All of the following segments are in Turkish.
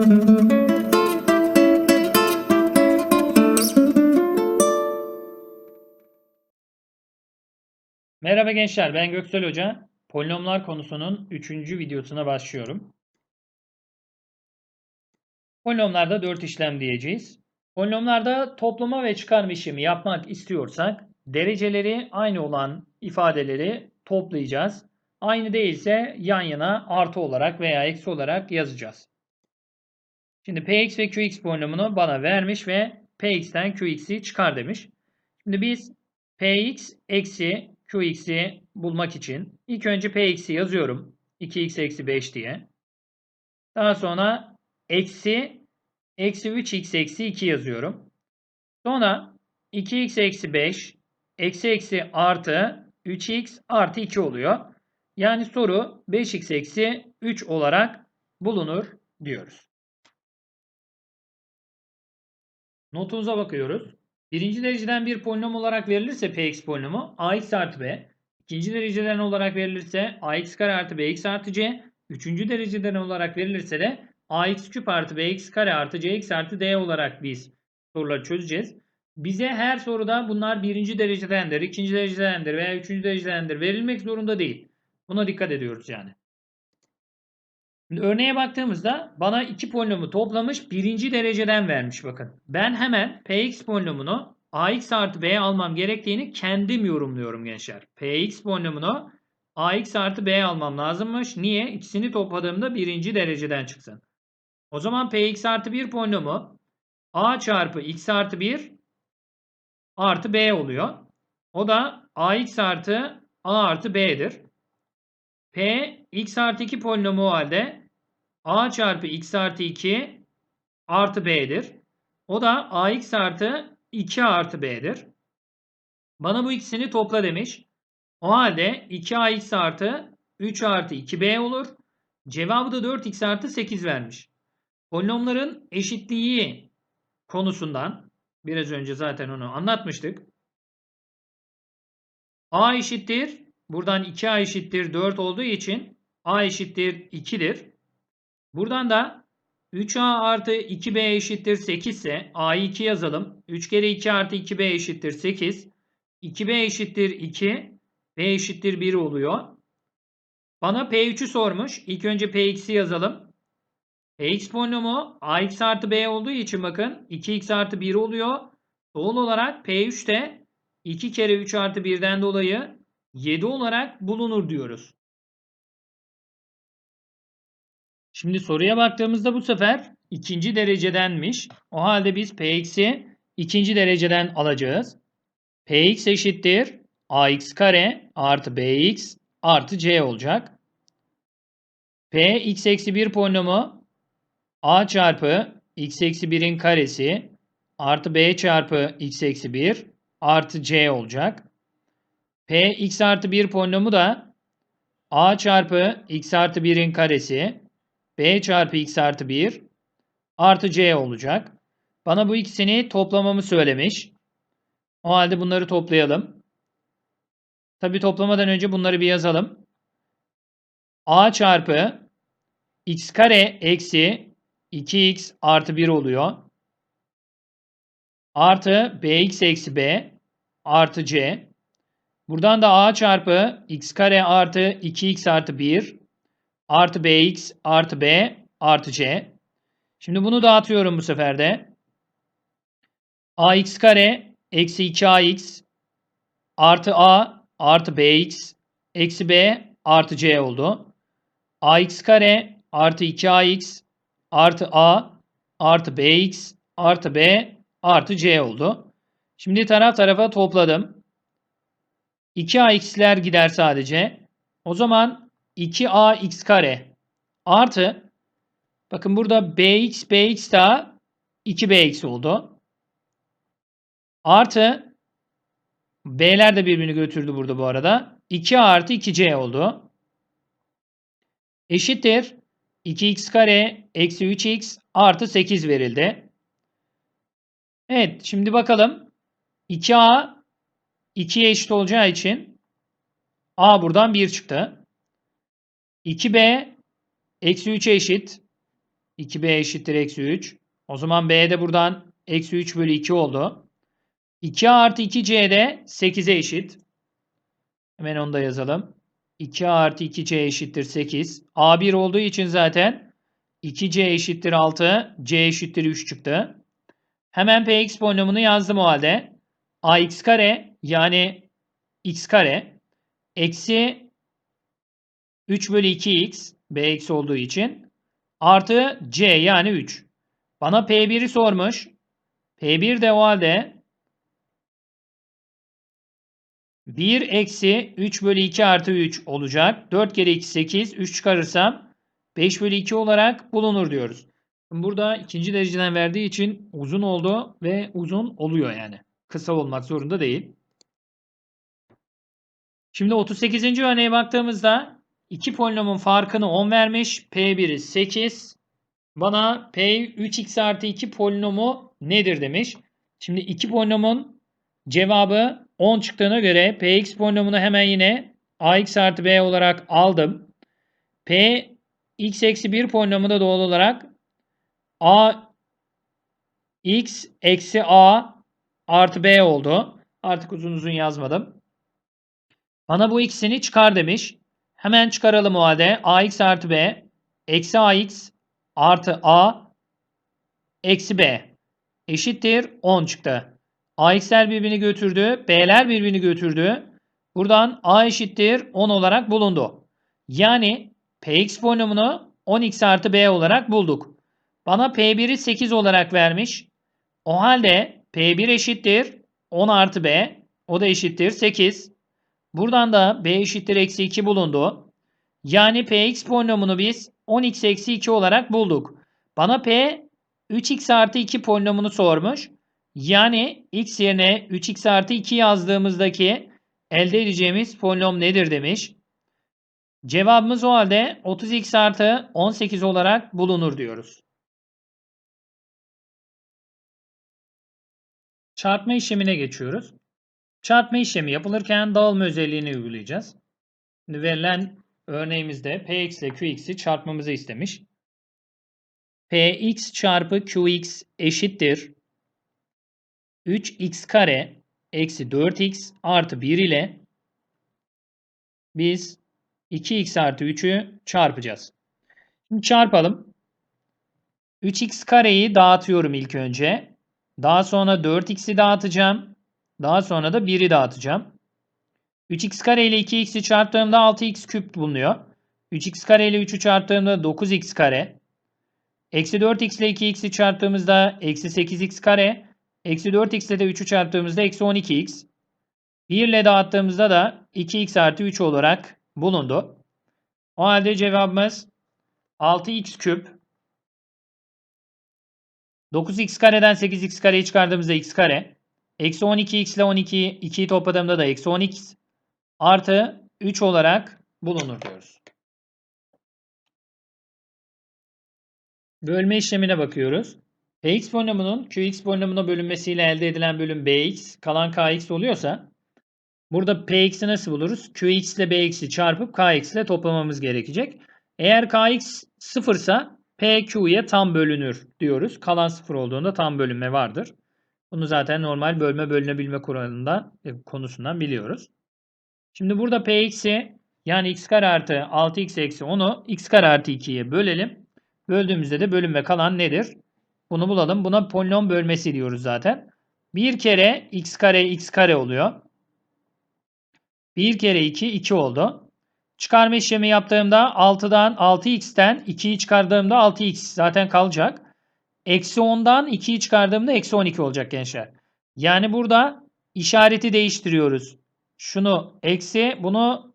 Merhaba gençler, ben Göksel Hoca. Polinomlar konusunun 3. videosuna başlıyorum. Polinomlarda 4 işlem diyeceğiz. Polinomlarda toplama ve çıkarma işlemi yapmak istiyorsak dereceleri aynı olan ifadeleri toplayacağız. Aynı değilse yan yana artı olarak veya eksi olarak yazacağız. Şimdi px ve qx polinomunu bana vermiş ve px'ten qx'i çıkar demiş. Şimdi biz px eksi qx'i bulmak için ilk önce px'i yazıyorum. 2x eksi 5 diye. Daha sonra eksi eksi 3x eksi 2 yazıyorum. Sonra 2x eksi 5 eksi eksi artı 3x artı 2 oluyor. Yani soru 5x eksi 3 olarak bulunur diyoruz. Notumuza bakıyoruz. Birinci dereceden bir polinom olarak verilirse px polinomu ax artı b. İkinci dereceden olarak verilirse ax kare artı bx artı c. Üçüncü dereceden olarak verilirse de ax küp artı bx kare artı cx artı d olarak biz soruları çözeceğiz. Bize her soruda bunlar birinci derecedendir, ikinci derecedendir veya üçüncü derecedendir verilmek zorunda değil. Buna dikkat ediyoruz yani. Şimdi örneğe baktığımızda bana iki polinomu toplamış birinci dereceden vermiş bakın. Ben hemen px polinomunu ax artı b almam gerektiğini kendim yorumluyorum gençler. px polinomunu ax artı b almam lazımmış. Niye? İkisini topladığımda birinci dereceden çıksın. O zaman px artı 1 polinomu a çarpı x artı 1 artı b oluyor. O da ax artı a artı b'dir. P x artı 2 polinomu o halde a çarpı x artı 2 artı b'dir. O da ax artı 2 artı b'dir. Bana bu ikisini topla demiş. O halde 2ax artı 3 artı 2b olur. Cevabı da 4x artı 8 vermiş. Polinomların eşitliği konusundan biraz önce zaten onu anlatmıştık. a eşittir. Buradan 2a eşittir 4 olduğu için a eşittir 2'dir. Buradan da 3a artı 2b eşittir 8 ise a'yı 2 yazalım. 3 kere 2 artı 2b eşittir 8. 2b eşittir 2. b eşittir 1 oluyor. Bana p3'ü sormuş. İlk önce px'i yazalım. px polinomu ax artı b olduğu için bakın 2x artı 1 oluyor. Doğal olarak p3 de 2 kere 3 artı 1'den dolayı 7 olarak bulunur diyoruz. Şimdi soruya baktığımızda bu sefer ikinci derecedenmiş. O halde biz px'i ikinci dereceden alacağız. px eşittir ax kare artı bx artı c olacak. p x eksi 1 polinomu a çarpı x eksi 1'in karesi artı b çarpı x eksi 1 artı c olacak. p x artı 1 polinomu da a çarpı x artı 1'in karesi b çarpı x artı 1 artı c olacak. Bana bu ikisini toplamamı söylemiş. O halde bunları toplayalım. Tabi toplamadan önce bunları bir yazalım. a çarpı x kare eksi 2x artı 1 oluyor. Artı bx eksi b artı c. Buradan da a çarpı x kare artı 2x artı 1 artı bx artı b artı c. Şimdi bunu dağıtıyorum bu sefer de. ax kare eksi 2ax artı a artı bx eksi b artı c oldu. ax kare artı 2ax artı a artı bx artı b artı c oldu. Şimdi taraf tarafa topladım. 2ax'ler gider sadece. O zaman 2ax kare artı bakın burada bx bx daha 2bx oldu. Artı b'ler de birbirini götürdü burada bu arada. 2 artı 2c oldu. Eşittir 2x kare eksi 3x artı 8 verildi. Evet şimdi bakalım. 2a 2'ye eşit olacağı için a buradan 1 çıktı. 2b eksi 3'e eşit. 2b eşittir eksi 3. O zaman b de buradan eksi 3 bölü 2 oldu. 2 artı 2c de 8'e eşit. Hemen onu da yazalım. 2 artı 2c eşittir 8. a1 olduğu için zaten 2c eşittir 6. c eşittir 3 çıktı. Hemen px polinomunu yazdım o halde. ax kare yani x kare eksi 3 bölü 2x bx olduğu için artı c yani 3. Bana P1'i sormuş. P1 de o halde 1 eksi 3 bölü 2 artı 3 olacak. 4 kere 2 8. 3 çıkarırsam 5 bölü 2 olarak bulunur diyoruz. Burada ikinci dereceden verdiği için uzun oldu ve uzun oluyor yani. Kısa olmak zorunda değil. Şimdi 38. örneğe baktığımızda iki polinomun farkını 10 vermiş. P1'i 8. Bana P 3x artı 2 polinomu nedir demiş. Şimdi iki polinomun cevabı 10 çıktığına göre Px polinomunu hemen yine ax artı b olarak aldım. P x eksi 1 polinomu da doğal olarak a x eksi a artı b oldu. Artık uzun uzun yazmadım. Bana bu ikisini çıkar demiş. Hemen çıkaralım o halde. ax artı b eksi ax artı a eksi b eşittir 10 çıktı. AX'ler birbirini götürdü. B'ler birbirini götürdü. Buradan A eşittir 10 olarak bulundu. Yani Px polinomunu 10x artı B olarak bulduk. Bana P1'i 8 olarak vermiş. O halde P1 eşittir 10 artı B. O da eşittir 8. Buradan da B eşittir eksi 2 bulundu. Yani Px polinomunu biz 10x eksi 2 olarak bulduk. Bana P 3x artı 2 polinomunu sormuş. Yani x yerine 3x artı 2 yazdığımızdaki elde edeceğimiz polinom nedir demiş. Cevabımız o halde 30x artı 18 olarak bulunur diyoruz. Çarpma işlemine geçiyoruz. Çarpma işlemi yapılırken dağılma özelliğini uygulayacağız. Verilen örneğimizde px ile qx'i çarpmamızı istemiş. px çarpı qx eşittir 3x kare eksi 4x artı 1 ile biz 2x artı 3'ü çarpacağız. Şimdi çarpalım. 3x kareyi dağıtıyorum ilk önce. Daha sonra 4x'i dağıtacağım. Daha sonra da 1'i dağıtacağım. 3x kare ile 2x'i çarptığımda 6x küp bulunuyor. 3x kare ile 3'ü çarptığımda 9x kare. Eksi 4x ile 2x'i çarptığımızda eksi 8x kare. Eksi 4x ile de 3'ü çarptığımızda eksi 12x. 1 ile dağıttığımızda da 2x artı 3 olarak bulundu. O halde cevabımız 6x küp. 9x kareden 8x kareyi çıkardığımızda x kare. Eksi 12x ile 12'yi 2'yi topladığımda da eksi 10x artı 3 olarak bulunur diyoruz. Bölme işlemine bakıyoruz. Px polinomunun Qx polinomuna bölünmesiyle elde edilen bölüm Bx kalan Kx oluyorsa burada Px'i nasıl buluruz? Qx ile Bx'i çarpıp Kx ile toplamamız gerekecek. Eğer Kx sıfırsa PQ'ya tam bölünür diyoruz. Kalan sıfır olduğunda tam bölünme vardır. Bunu zaten normal bölme bölünebilme kuralında e, konusundan biliyoruz. Şimdi burada Px'i yani x kare artı 6x eksi 10'u x kare artı 2'ye bölelim. Böldüğümüzde de bölünme kalan nedir? Bunu bulalım. Buna polinom bölmesi diyoruz zaten. Bir kere x kare x kare oluyor. Bir kere 2 2 oldu. Çıkarma işlemi yaptığımda 6'dan 6x'ten 2'yi çıkardığımda 6x zaten kalacak. Eksi 10'dan 2'yi çıkardığımda eksi 12 olacak gençler. Yani burada işareti değiştiriyoruz. Şunu eksi bunu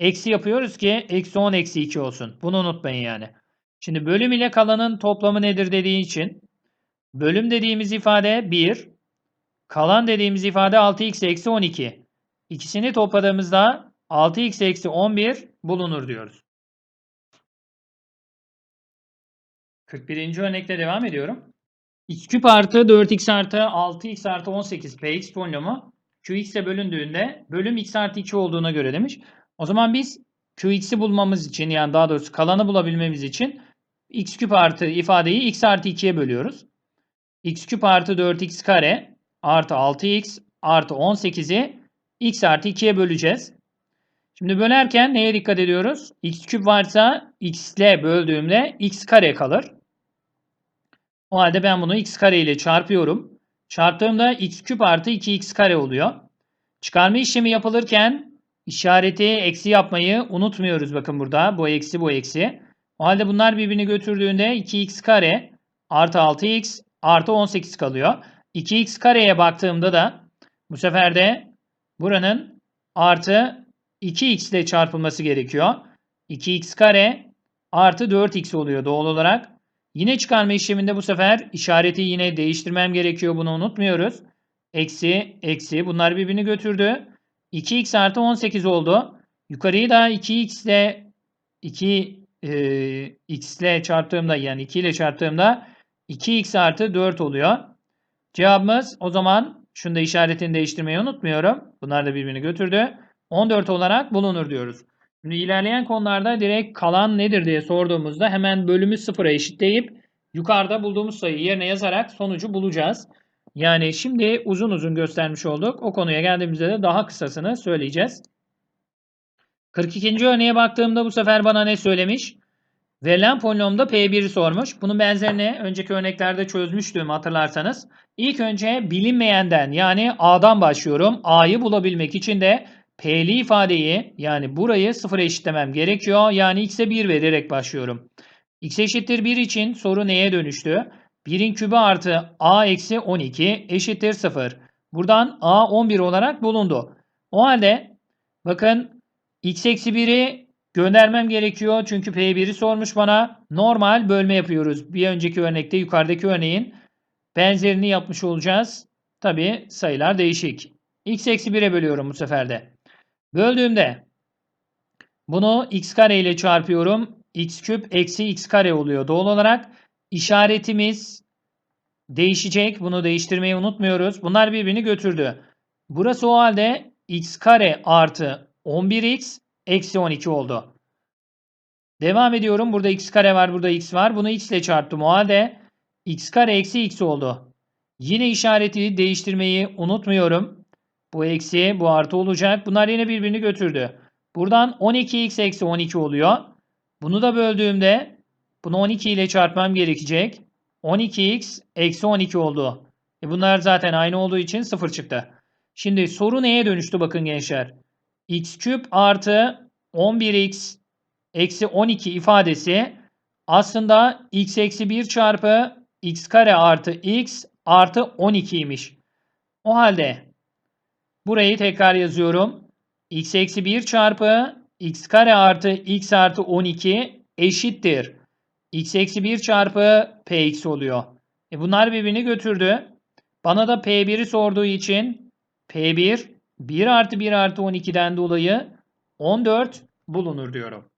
eksi yapıyoruz ki eksi 10 eksi 2 olsun. Bunu unutmayın yani. Şimdi bölüm ile kalanın toplamı nedir dediği için Bölüm dediğimiz ifade 1. Kalan dediğimiz ifade 6x eksi 12. İkisini topladığımızda 6x eksi 11 bulunur diyoruz. 41. örnekte devam ediyorum. x küp artı 4x artı 6x artı 18 px polinomu qx'e bölündüğünde bölüm x artı 2 olduğuna göre demiş. O zaman biz qx'i bulmamız için yani daha doğrusu kalanı bulabilmemiz için x küp artı ifadeyi x artı 2'ye bölüyoruz. x küp artı 4x kare artı 6x artı 18'i x artı 2'ye böleceğiz. Şimdi bölerken neye dikkat ediyoruz? x küp varsa x ile böldüğümde x kare kalır. O halde ben bunu x kare ile çarpıyorum. Çarptığımda x küp artı 2x kare oluyor. Çıkarma işlemi yapılırken işareti eksi yapmayı unutmuyoruz bakın burada. Bu eksi bu eksi. O halde bunlar birbirini götürdüğünde 2x kare artı 6x artı 18 kalıyor. 2x kareye baktığımda da bu sefer de buranın artı 2x ile çarpılması gerekiyor. 2x kare artı 4x oluyor doğal olarak. Yine çıkarma işleminde bu sefer işareti yine değiştirmem gerekiyor. Bunu unutmuyoruz. Eksi, eksi. Bunlar birbirini götürdü. 2x artı 18 oldu. Yukarıyı da 2x ile 2 e, x ile çarptığımda yani 2 ile çarptığımda 2x artı 4 oluyor. Cevabımız o zaman şunu da işaretini değiştirmeyi unutmuyorum. Bunlar da birbirini götürdü. 14 olarak bulunur diyoruz. Şimdi ilerleyen konularda direkt kalan nedir diye sorduğumuzda hemen bölümü sıfıra eşitleyip yukarıda bulduğumuz sayıyı yerine yazarak sonucu bulacağız. Yani şimdi uzun uzun göstermiş olduk. O konuya geldiğimizde de daha kısasını söyleyeceğiz. 42. örneğe baktığımda bu sefer bana ne söylemiş? Verilen polinomda P1'i sormuş. Bunun benzerini önceki örneklerde çözmüştüm hatırlarsanız. İlk önce bilinmeyenden yani A'dan başlıyorum. A'yı bulabilmek için de P'li ifadeyi yani burayı sıfır eşitlemem gerekiyor. Yani x'e 1 vererek başlıyorum. x eşittir 1 için soru neye dönüştü? 1'in kübü artı a eksi 12 eşittir 0. Buradan a 11 olarak bulundu. O halde bakın x eksi 1'i göndermem gerekiyor. Çünkü P1'i sormuş bana. Normal bölme yapıyoruz. Bir önceki örnekte yukarıdaki örneğin benzerini yapmış olacağız. Tabi sayılar değişik. x eksi 1'e bölüyorum bu sefer de. Böldüğümde bunu x kare ile çarpıyorum. x küp eksi x kare oluyor. Doğal olarak işaretimiz değişecek. Bunu değiştirmeyi unutmuyoruz. Bunlar birbirini götürdü. Burası o halde x kare artı 11x eksi 12 oldu. Devam ediyorum. Burada x kare var. Burada x var. Bunu x ile çarptım. O halde x kare eksi x oldu. Yine işareti değiştirmeyi unutmuyorum. Bu eksi, bu artı olacak. Bunlar yine birbirini götürdü. Buradan 12x eksi 12 oluyor. Bunu da böldüğümde bunu 12 ile çarpmam gerekecek. 12x eksi 12 oldu. E bunlar zaten aynı olduğu için 0 çıktı. Şimdi soru neye dönüştü bakın gençler. x küp artı 11x eksi 12 ifadesi aslında x eksi 1 çarpı x kare artı x artı 12'ymiş. O halde Burayı tekrar yazıyorum. x eksi 1 çarpı x kare artı x artı 12 eşittir. x eksi 1 çarpı px oluyor. E bunlar birbirini götürdü. Bana da p1'i sorduğu için p1 1 artı 1 artı 12'den dolayı 14 bulunur diyorum.